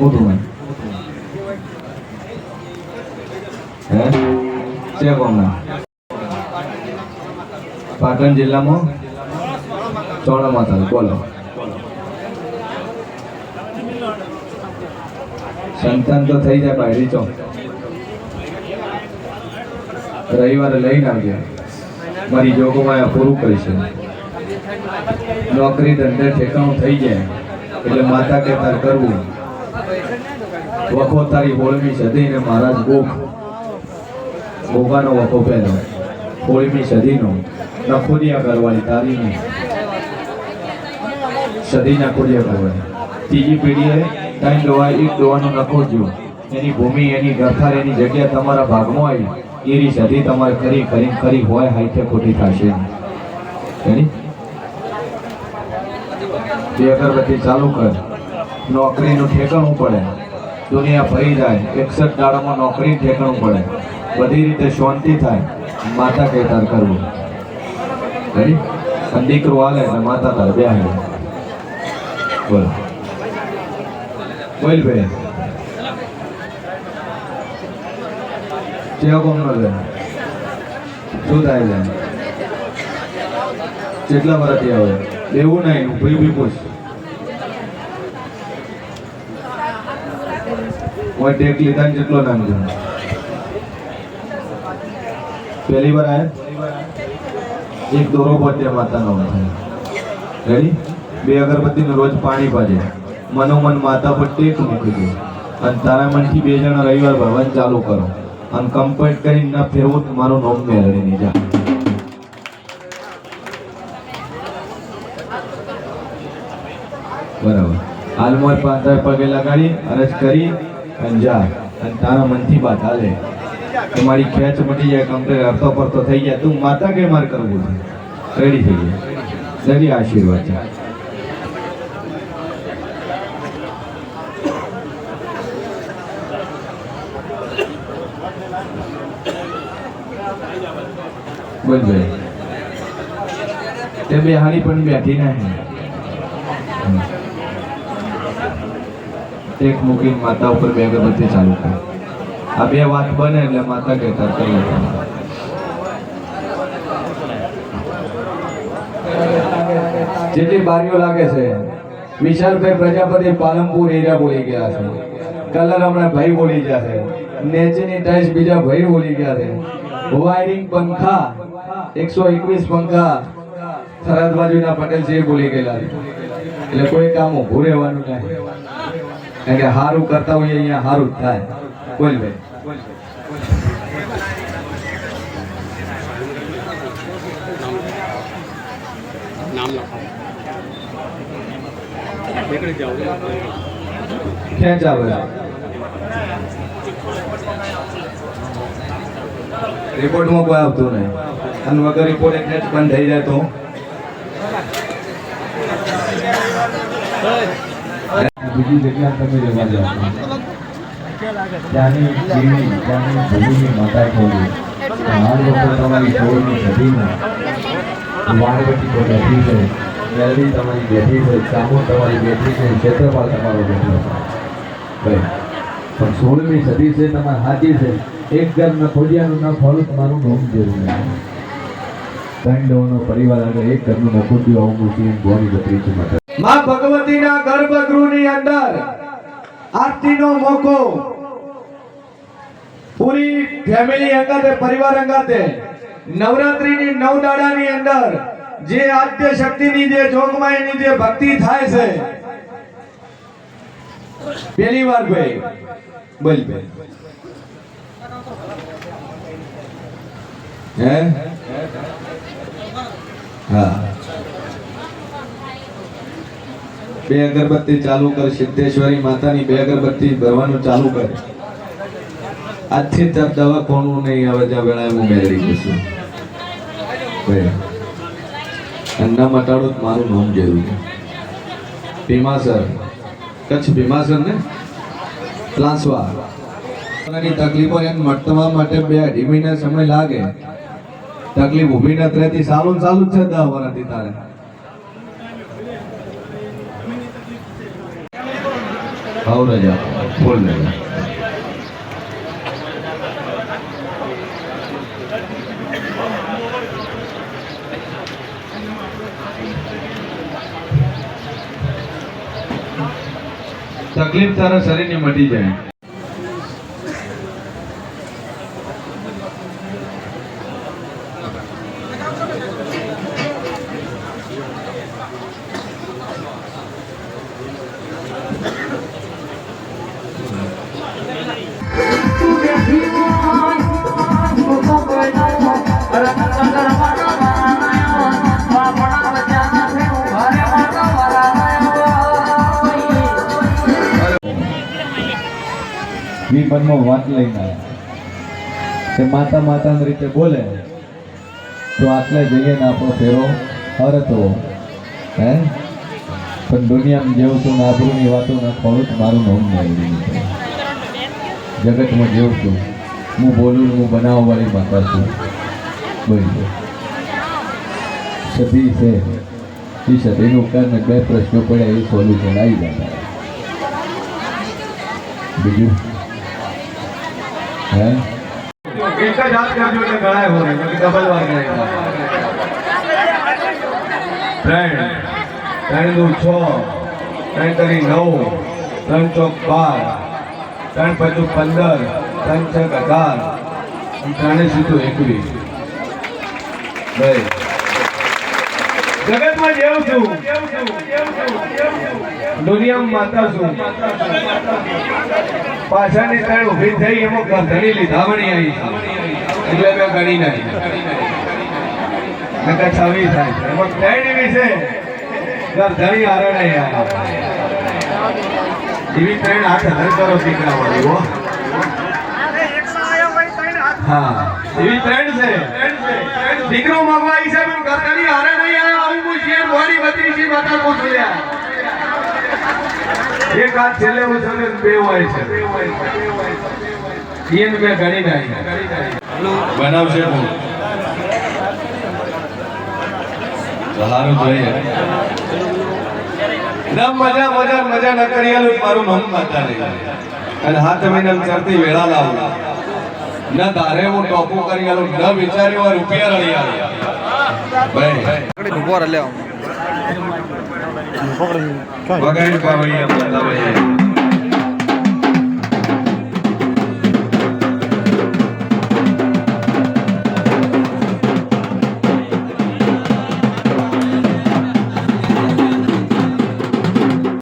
મોટું હે? છે કોમના? પાટણ જિલ્લામાં? ચોડા માતા બોલો. સંતાન તો થઈ જાય ભાઈ, રીચો. રવિવારે લઈને આવજે. મારી જોગો માયા પૂરું કરીશ નોકરી ધંધે ઠેકાણું થઈ જાય. એટલે માતા કે તાર કરવું. વખો તારી હોળમી સદીને મહારાજ ગોખ. ગોગાનો વખો પહેલો. હોળમી સદીનો. નખોડિયા કરવાની તારીની. સદી ખોડિયા કરવાની ત્રીજી પેઢીએ ત્રણ ડોવા એક ડોવાનો નખો જ્યો એની ભૂમિ, એની ગરથાર એની જગ્યા તમારા ભાગમાં આવી. એની સદી તમારે કરી ખરી ખરી હોય, હાઈઠે ખોટી થશે. એની રેડી? અગરબત્તી ચાલુ કર. નોકરીનું ઠેકાણું પડે. દુનિયા ફરી જાય. એકસઠ દાડામાં નોકરી ઠેકાણું પડે. બધી રીતે શાંતિ થાય. માતા કે તાર કરવું. રેડી અને દીકરો હાલે એટલે માતા તાર બે બોલો. બોલ ભાઈ ચેવો કોમનો છે. શું થાય છે? કેટલા વર્ષથી આવે? એવું નહીં ઊભી બી પૂછ. હું ટેક લીધા ને કેટલો નામ છે. પહેલી વાર આયા? એક દોરો બધે માતાનો. રેડી બે અગરબત્તીનો રોજ પાણી પાજે. મનોમન માતા પર ટેક મૂકી દે અને તારા મનથી બે જણા રવિવાર ભવન ચાલુ કરો. અને કમ્પ્લીટ કરીને ના ફેરવું તો મારું નોમ મેળવી નહીં જા. બરાબર. હાલમાં પાંચ પગે લગાડી, અરજ કરી અને જા અને તારા મનથી વાત હાલે. તમારી ખેંચ મટી જાય કમ્પ્લીટ અડધો પડતો થઈ જાય તું માતા કે માર કરવું છે? રેડી થઈ જાય સરી આશીર્વાદ છે. બોલ ભાઈ. તે બે હાડી પણ બેઠી નહીં એક મૂકીને માતા ઉપર બે અગરબત્તી ચાલુ કરી. આ બે વાત બને એટલે માતા કહેતા કરી જેટલી બારીઓ લાગે છે, વિશાલભાઈ પ્રજાપતિ પાલનપુર એરિયા બોલી ગયા છે. કલર હમણાં ભાઈ બોલી ગયા છે. નેચેની ટાઈસ બીજા ભાઈ બોલી ગયા છે. વાયરિંગ પંખા, એકસો એકવીસ પંખા, થરાદ બાજુના પટેલ એ બોલી ગયેલા એટલે કોઈ કામ ઊભું રહેવાનું નહીં. કારણ કે સારું કરતા હોઈએ અહીંયા સારું જ થાય. બોલ ભાઈ. નામ લખાવો નીકળી જાઓ. ખેંચ આવે રિપોર્ટમાં કોઈ આવતું નહીં અને વગર રિપોર્ટ ખેંચ બંધ થઈ જાય તો? બીજી જગ્યા તમે રહેવા જાઓ ત્યાંની જીવની ત્યાંની ભૂમિની માતા ખોલી. હાલ લોકો તમારી છોડની સદીમાં વાળવટી કોઈ બેઠી છે. મેલડી તમારી બેઠી છે ચામો તમારી બેઠી છે ક્ષેત્રપાલ તમારો બેઠો પણ સોળમી સદી છે, તમારે હાજી છે. એક ઘર ન ખોડિયાનું ન ફળ, તમારું નોમ જેવું નહીં ત્રણ પરિવાર આગળ એક ઘરનું નખોડિયું આવું મૂકી ગોળી બત્રી છે માતા માં ભગવતીના ગર્ભગૃહની અંદર આરતીનો મોકો. પૂરી ફેમિલી અંગાતે, પરિવાર અંગાતે, નવરાત્રીની નવ દાડાની અંદર જે આદ્ય શક્તિની, જે જોગમાયની જે ભક્તિ થાય છે. પહેલી વાર ભાઈ, બોલ ભાઈ. હે? હા. બે અગરબત્તી ચાલુ કર, સિદ્ધેશ્વરી માતાની બે અગરબત્તી ભરવાનું ચાલુ કર. આજથી તબ દવા કોનું નહીં આવે, જ્યાં વેળાએ હું મેળવી જશું અન્ના મટાડો મારું નામ જરૂરી ભીમાસર કચ્છ ભીમાસર ને? પ્લાસવા પોતાની તકલીફો એમ મટવા માટે બે અઢી મહિના સમય લાગે. તકલીફ ઊભી નથી રહેતી સારું ચાલુ જ છે દસ વર્ષથી તારે. હાઉ રજા ફૂલ રજા તકલીફ તારા શરીરની મટી જાય વિમાનમાં વાત લઈને આવ્યા. તે માતા માતાની રીતે બોલે, તો આટલે જઈએ ને આપણો ફેરો હરતો, હે? પણ દુનિયામાં જેવું છું ને આબરૂની વાતો નાખવાનું જ મારું નામ મેળવી જગતમાં જેવું છું, હું બોલું હું બનાવવાની માતા છું. બોલી સદી છે. એ સદીનું કારણે બે પ્રશ્નો પડ્યા, એ સોલ્યુશન આવી જતા. બીજું? હે ત્રણ ત્રણ છ, ત્રણ તરી નવ, ત્રણ ચોક બાર, ત્રણ પચું પંદર, ત્રણ છક અઢાર ત્રણે સીધું એકવીસ. ભાઈ જગતમાં જેવું છું. માતા છું. પાછળની ત્રણ ઊભી થઈ એમાં ગરધણી લીધા વળી આવી છે. એટલે મેં ગણી નાખી. નકર છવી થાય છે. એમાં ત્રણ એવી છે. ગરધણી હારે નહીં આવે એવી ત્રણ હાથ હર કરો દીકરા વાળી હો. હા. એવી ત્રણ છે. દીકરો મગવા હિસાબે ગરધણી હારે નહીં આવે આવી હું મોડી બત્રીસી માતા પૂછું લ્યા. એક હાથ છેલ્લે ઉછળે ને બે હોય છે. એને મેં ગણી નાખી બનાવશે હું સારું જોઈએ. ના, મજા મજા મજા ન કરી મારું નામ માતા નહીં. અને હાથ મહિના ચરતી વેળા લાવું. ન, તારે હું ટોપું કરી આલું, ન વિચાર્યું આ રૂપિયા રળી આલું. ભાઈ. ઊભો રહે લે